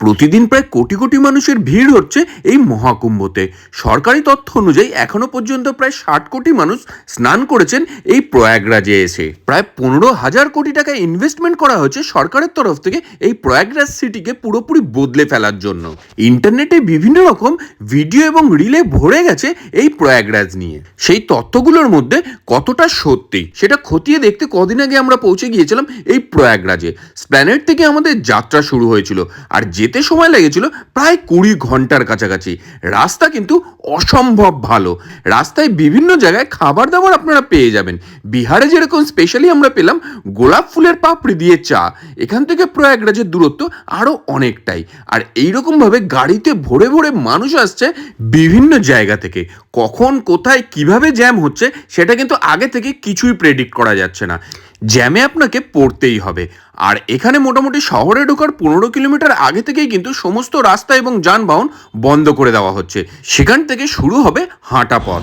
প্রতিদিন প্রায় কোটি কোটি মানুষের ভিড় হচ্ছে এই মহাকুম্ভতে। সরকারি তথ্য অনুযায়ী এখনও পর্যন্ত প্রায় ষাট কোটি মানুষ স্নান করেছেন এই প্রয়াগরাজে এসে। প্রায় পনেরো হাজার কোটি টাকা ইনভেস্টমেন্ট করা হয়েছে সরকারের তরফ থেকে এই প্রয়াগরাজ সিটিকে পুরোপুরি বদলে ফেলার জন্য। ইন্টারনেটে বিভিন্ন রকম ভিডিও এবং রিলে ভরে গেছে এই প্রয়াগরাজ নিয়ে। সেই তথ্যগুলোর মধ্যে কতটা সত্যি সেটা খতিয়ে দেখতে কদিন আগে আমরা পৌঁছে গিয়েছিলাম এই প্রয়াগরাজে। স্প্ল্যানেট থেকে আমাদের যাত্রা শুরু হয়েছিল। আর যেতে সময় লেগেছিল প্রায় কুড়ি ঘণ্টার কাছাকাছি। রাস্তা কিন্তু অসম্ভব ভালো। রাস্তায় বিভিন্ন জায়গায় খাবার দাবার আপনারা পেয়ে যাবেন। বিহারে যেরকম স্পেশালি আমরা পেলাম গোলাপ ফুলের পাপড়ি দিয়ে চা। এখান থেকে প্রয়াগরাজের দূরত্ব আরও অনেকটাই। আর এইরকমভাবে গাড়িতে ভরে ভরে মানুষ আসছে বিভিন্ন জায়গা থেকে। কখন, কোথায়, কীভাবে জ্যাম হচ্ছে, সেটা কিন্তু আগে থেকে কিছুই প্রেডিক্ট করা যাচ্ছে না। জ্যামে আপনাকে পড়তেই হবে। আর এখানে মোটামুটি শহরে ঢোকার পনেরো কিলোমিটার আগে থেকেই কিন্তু সমস্ত রাস্তা এবং যানবাহন বন্ধ করে দেওয়া হচ্ছে। সেখান থেকে শুরু হবে হাঁটা পথ।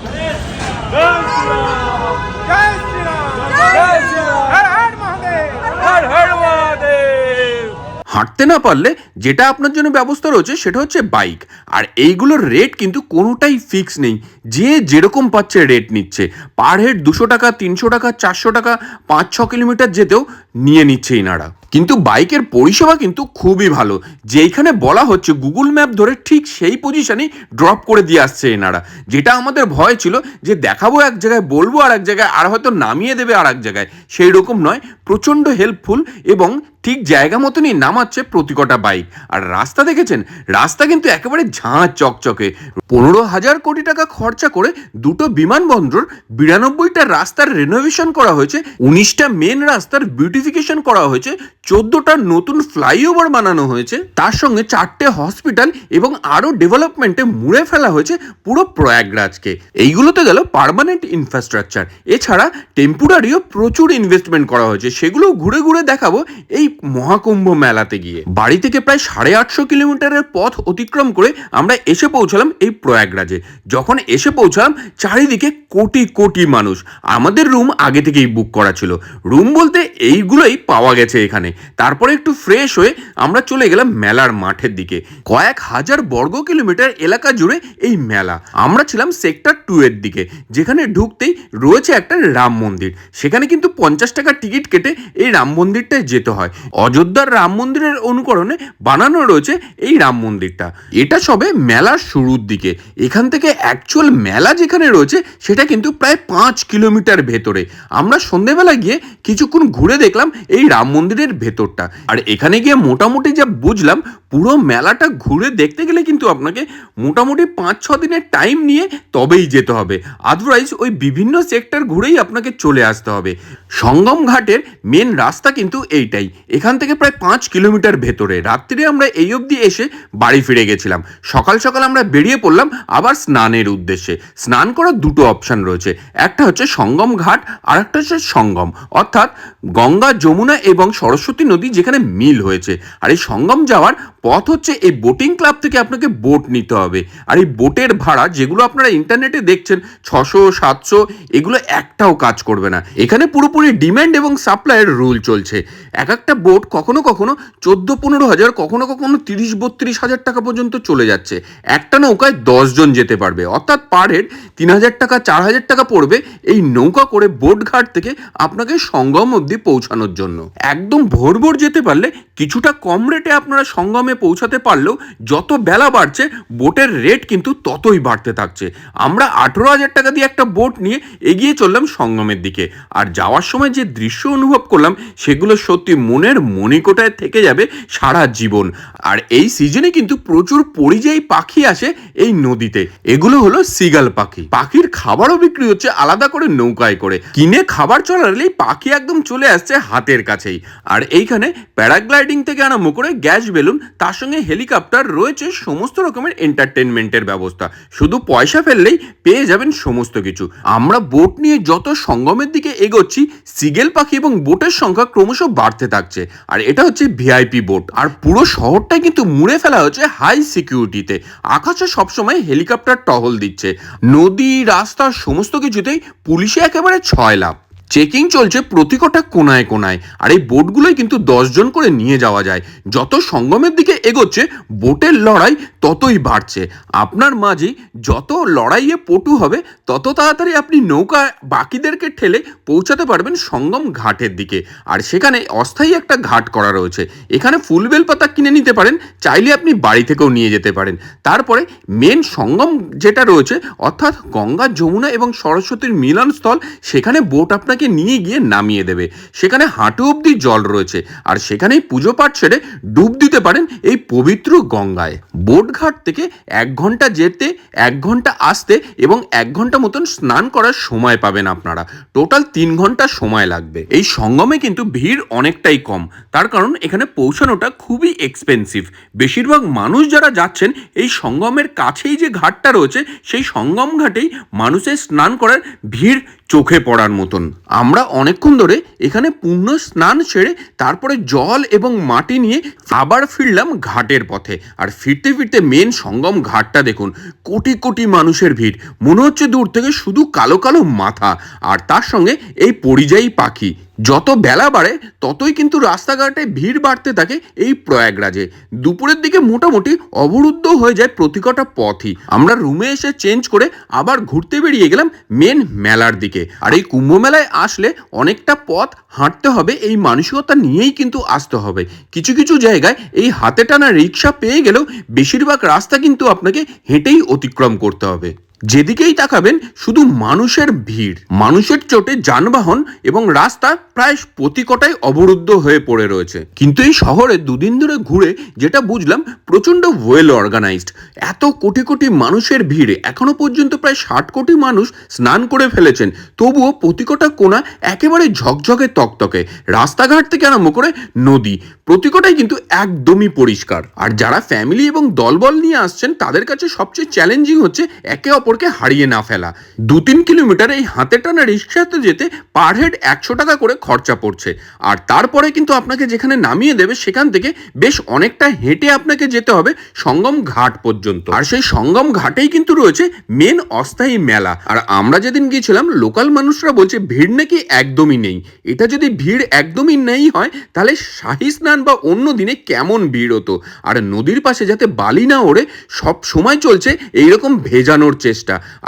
হাঁটতে না পারলে যেটা আপনার জন্য ব্যবস্থা রয়েছে সেটা হচ্ছে বাইক আর এইগুলোর রেট কিন্তু কোনোটাই ফিক্স নেই। যে যেরকম পাচ্ছে রেট নিচ্ছে। পার হেড দুশো টাকা, তিনশো টাকা, চারশো টাকা, পাঁচ, ছ কিলোমিটার যেতেও নিয়ে নিচ্ছে ইনারা। কিন্তু বাইকের পরিষেবা কিন্তু খুবই ভালো। যেইখানে বলা হচ্ছে গুগল ম্যাপ ধরে ঠিক সেই পজিশনেই ড্রপ করে দিয়ে আসছে এনারা যেটা আমাদের ভয় ছিল যে দেখাবো এক জায়গায়, বলব আর এক জায়গায়, আর হয়তো নামিয়ে দেবে আর এক জায়গায়। সেই রকম নয়। প্রচণ্ড হেল্পফুল এবং ঠিক জায়গা মতনই নামাচ্ছে প্রতি কটা বাইক আর রাস্তা দেখেছেন? রাস্তা কিন্তু একেবারে ঝাঁ চকচকে। পনেরো হাজার কোটি টাকা খরচা করে দুটো বিমানবন্দর, বিরানব্বইটা রাস্তার রেনোভেশন করা হয়েছে, উনিশটা মেন রাস্তার বিউটিফিকেশন করা হয়েছে, চোদ্দটা নতুন ফ্লাইওভার বানানো হয়েছে, তার সঙ্গে চারটে হসপিটাল এবং আরও ডেভেলপমেন্টে মুড়ে ফেলা হয়েছে পুরো প্রয়াগরাজকে। এইগুলোতে গেল পার্মানেন্ট ইনফ্রাস্ট্রাকচার এছাড়া টেম্পোরারিও প্রচুর ইনভেস্টমেন্ট করা হয়েছে। সেগুলো ঘুরে ঘুরে দেখাবো এই মহাকুম্ভ মেলাতে গিয়ে। বাড়ি থেকে প্রায় সাড়ে আটশো কিলোমিটারের পথ অতিক্রম করে আমরা এসে পৌঁছালাম এই প্রয়াগরাজে। যখন এসে পৌঁছালাম, চারিদিকে কোটি কোটি মানুষ। আমাদের রুম আগে থেকেই বুক করা ছিল। রুম বলতে এইগুলোই পাওয়া গেছে এখানে। তারপরে একটু ফ্রেশ হয়ে আমরা চলে গেলাম মেলার মাঠের দিকে। কয়েক হাজার বর্গ কিলোমিটার এলাকা জুড়ে এই মেলা। আমরা ছিলাম সেক্টর টু এর দিকে, যেখানে ঢুকতেই রয়েছে একটা রাম মন্দির। সেখানে কিন্তু পঞ্চাশ টাকা টিকিট কেটে এই রাম মন্দিরটায় যেতে হয়। অযোধ্যার রাম মন্দিরের অনুকরণে বানানো রয়েছে এই রাম মন্দিরটা। এটা সবে মেলার শুরুর দিকে। এখান থেকে অ্যাকচুয়াল মেলা যেখানে রয়েছে, সেটা কিন্তু প্রায় পাঁচ কিলোমিটার ভেতরে। আমরা সন্ধেবেলা গিয়ে কিছুক্ষণ ঘুরে দেখলাম এই রাম মন্দিরের ভেতরটা। আর এখানে গিয়ে মোটামুটি যা বুঝলাম পুরো মেলাটা ঘুরে দেখতে গেলে কিন্তু আপনাকে মোটামুটি পাঁচ, ছ দিনের টাইম নিয়ে তবেই যেতে হবে। আদারওয়াইজ ওই বিভিন্ন সেক্টর ঘুরেই আপনাকে চলে আসতে হবে। সঙ্গম ঘাটের মেন রাস্তা কিন্তু এইটাই। এখান থেকে প্রায় পাঁচ কিলোমিটার ভেতরে। রাত্রিরে আমরা এই অবধি এসে বাড়ি ফিরে গেছিলাম। সকাল সকাল আমরা বেরিয়ে পড়লাম আবার স্নানের উদ্দেশ্যে। স্নান করার দুটো অপশন রয়েছে। একটা হচ্ছে সঙ্গম ঘাট, আর একটা হচ্ছে সঙ্গম। অর্থাৎ গঙ্গা, যমুনা এবং সরস্বতী নদী যেখানে মিল হয়েছে। আর এই সঙ্গম যাওয়ার পথ হচ্ছে এই বোটিং ক্লাব থেকে আপনাকে বোট নিতে হবে। আর এই বোটের ভাড়া যেগুলো আপনারা ইন্টারনেটে দেখছেন, ছশো, সাতশো, এগুলো একটাও কাজ করবে না। এখানে পুরোপুরি ডিম্যান্ড এবং সাপ্লাইয়ের রুল চলছে। এক একটা বোট কখনো কখনো চোদ্দ, পনেরো হাজার, কখনো কখনো তিরিশ, বত্রিশ হাজার টাকা পর্যন্ত চলে যাচ্ছে। একটা নৌকায় দশজন যেতে পারবে। অর্থাৎ পার হেড তিন হাজার টাকা, চার হাজার টাকা পড়বে এই নৌকা করে বোট ঘাট থেকে আপনাকে সঙ্গম অবধি পৌঁছানোর জন্য। একদম ভোর ভোর যেতে পারলে কিছুটা কম রেটে আপনারা সঙ্গমে পৌঁছাতে পারলেও যত বেলা বাড়ছে, বোটের রেট কিন্তু ততই বাড়তে থাকছে। আমরা আঠেরো হাজার টাকা দিয়ে একটা বোট নিয়ে এগিয়ে চললাম সঙ্গমের দিকে। আর যাওয়ার সময় যে দৃশ্য অনুভব করলাম, সেগুলো সত্যি মনের মণিকোটায় থেকে যাবে সারা জীবন। আর এই সিজনে কিন্তু প্রচুর পরিযায়ী পাখি আসে এই নদীতে। এগুলো হলো সিগাল পাখি। পাখির খাবারও বিক্রি হচ্ছে আলাদা করে নৌকায় করে। কিনে খাবার চলালেই পাখি একদম চলে আসছে হাতের কাছেই। আর এইখানে প্যারাগ্লাইডিং থেকে আরম্ভ করে গ্যাস বেলুন তার সঙ্গে হেলিকপ্টার রয়েছে, সমস্ত রকমের এন্টারটেনমেন্টের ব্যবস্থা। শুধু পয়সা ফেললেই পেয়ে যাবেন সমস্ত কিছু। আমরা বোট নিয়ে যত সঙ্গমের দিকে এগোচ্ছি সিগেল পাখি এবং বোটের সংখ্যা ক্রমশ বাড়তে থাকছে। আর এটা হচ্ছে ভিআইপি বোট আর পুরো শহরটাই কিন্তু মুড়ে ফেলা হচ্ছে হাই সিকিউরিটিতে আকাশে সবসময় হেলিকপ্টার টহল দিচ্ছে। নদী, রাস্তা, সমস্ত কিছুতেই পুলিশে একেবারে ছয় লাভ চেকিং চলছে প্রতি কটা কোনায় কোনায়, আর এই বোটগুলোই কিন্তু দশজন করে নিয়ে যাওয়া যায়। যত সঙ্গমের দিকে এগোচ্ছে, বোটের লড়াই ততই বাড়ছে। আপনার মাঝি যত লড়াইয়ে পটু হবে, তত তাড়াতাড়ি আপনি নৌকা বাকিদেরকে ঠেলে পৌঁছাতে পারবেন সঙ্গম ঘাটের দিকে। আর সেখানে অস্থায়ী একটা ঘাট করা রয়েছে। এখানে ফুল বেলপাতা কিনে নিতে পারেন, চাইলে আপনি বাড়ি থেকেও নিয়ে যেতে পারেন। তারপরে মেন সঙ্গম যেটা রয়েছে, অর্থাৎ গঙ্গা, যমুনা এবং সরস্বতীর মিলনস্থল, সেখানে বোট আপনাকে নিয়ে গিয়ে নামিয়ে দেবে। সেখানে হাঁটু অবধি জল রয়েছে আর সেখানেই পুজো পাঠ সেরে ডুব দিতে পারেন এই পবিত্র গঙ্গায়। বোটঘাট থেকে এক ঘণ্টা যেতে, এক ঘণ্টা আসতে এবং এক ঘণ্টা মতন স্নান করার সময় পাবেন আপনারা। টোটাল তিন ঘণ্টা সময় লাগবে। এই সঙ্গমে কিন্তু ভিড় অনেকটাই কম। তার কারণ এখানে পৌঁছানোটা খুবই এক্সপেন্সিভ বেশিরভাগ মানুষ যারা যাচ্ছেন, এই সঙ্গমের কাছেই যে ঘাটটা রয়েছে, সেই সঙ্গম ঘাটেই মানুষের স্নান করার ভিড় চোখে পড়ার মতন। আমরা অনেকক্ষণ ধরে এখানে পূর্ণ স্নান সেরে তারপরে জল এবং মাটি নিয়ে আবার ফিরলাম ঘাটের পথে। আর ফিরতে ফিরতে মেন সঙ্গম ঘাটটা দেখুন, কোটি কোটি মানুষের ভিড়। মনে হচ্ছে দূর থেকে শুধু কালো কালো মাথা। আর তার সঙ্গে এই পরিযায়ী পাখি। যত বেলা বাড়ে, ততই কিন্তু রাস্তাঘাটে ভিড় বাড়তে থাকে এই প্রয়াগরাজে। দুপুরের দিকে মোটামুটি অবরুদ্ধ হয়ে যায় প্রতিকটা পথই। আমরা রুমে এসে চেঞ্জ করে আবার ঘুরতে বেরিয়ে গেলাম মেন মেলার দিকে। আর এই কুম্ভ মেলায় আসলে অনেকটা পথ হাঁটতে হবে, এই মানসিকতা নিয়েই কিন্তু আসতে হবে। কিছু কিছু জায়গায় এই হাতে টানা রিক্সা পেয়ে গেলেও বেশিরভাগ রাস্তা কিন্তু আপনাকে হেঁটেই অতিক্রম করতে হবে। যেদিকেই তাকাবেন, শুধু মানুষের ভিড়। মানুষের চোটে যানবাহন এবং রাস্তা প্রায় প্রতিকটাই অবরুদ্ধ হয়ে পড়ে রয়েছে। কিন্তু এই শহরে দুদিন ধরে ঘুরে যেটা বুঝলাম, প্রচণ্ড ওয়েল অর্গানাইজড এত কোটি কোটি মানুষের ভিড়ে। এখনও পর্যন্ত প্রায় ষাট কোটি মানুষ স্নান করে ফেলেছেন। তবুও প্রতিকটা কোণা একেবারে ঝকঝকে তকতকে। রাস্তাঘাট থেকে আরম্ভ করে নদী, প্রতিকটাই কিন্তু একদমই পরিষ্কার। আর যারা ফ্যামিলি এবং দলবল নিয়ে আসছেন, তাদের কাছে সবচেয়ে চ্যালেঞ্জিং হচ্ছে একে অপরকে হারিয়ে না ফেলা। দু তিন কিলোমিটার এই হাতে টানা রিক্সাতে যেতে পার হেড একশো টাকা করে খরচা পড়ছে। আর তারপরে কিন্তু আপনাকে যেখানে নামিয়ে দেবে সেখান থেকে বেশ অনেকটা হেঁটে আপনাকে যেতে হবে সঙ্গম ঘাট পর্যন্ত। আর সেই সঙ্গম ঘাটেই কিন্তু রয়েছে মেন অস্থায়ী মেলা। আর আমরা যেদিন গিয়েছিলাম লোকাল মানুষরা বলছে, ভিড় নাকি একদমই নেই। এটা যদি ভিড় একদমই নেই হয়, তাহলে শাহী স্নান বা অন্য দিনে কেমন ভিড় হতো? আর নদীর পাশে যাতে বালি না ওড়ে, সব সময় চলছে এইরকম ভেজানোর চেষ্টা।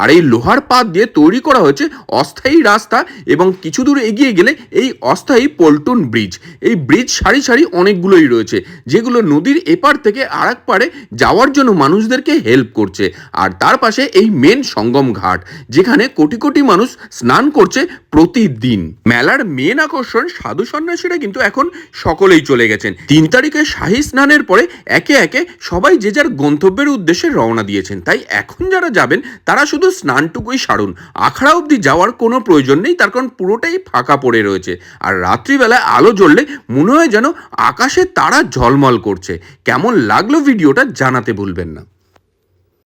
আর এই লোহার পাত দিয়ে তৈরি করা হয়েছে অস্থায়ী রাস্তা এবং কিছু দূর এগিয়ে গেলে এই অস্থায়ী পল্টন ব্রিজ। এই ব্রিজ সারি সারি অনেকগুলোই রয়েছে, যেগুলো নদীর এপার থেকে আর এক পারে যাওয়ার জন্য মানুষদেরকে হেল্প করছে। আর তার পাশে এই মেন সঙ্গম ঘাট, যেখানে কোটি কোটি মানুষ স্নান করছে প্রতিদিন। মেলার মেন আকর্ষণ সাধু সন্ন্যাসীরা কিন্তু এখন সকলেই চলে গেছেন। তিন তারিখে শাহী স্নানের পরে একে একে সবাই যে যার গন্তব্যের উদ্দেশ্যে রওনা দিয়েছেন। তাই এখন যারা যাবেন তারা শুধু স্নানটুকুই সারুন। আখড়া অবধি যাওয়ার কোনো প্রয়োজন নেই, তার কারণ পুরোটাই ফাঁকা পড়ে রয়েছে। আর রাত্রিবেলায় আলো জ্বললে মনে হয় যেন আকাশে তারা ঝলমল করছে। কেমন লাগল ভিডিওটা জানাতে ভুলবেন না।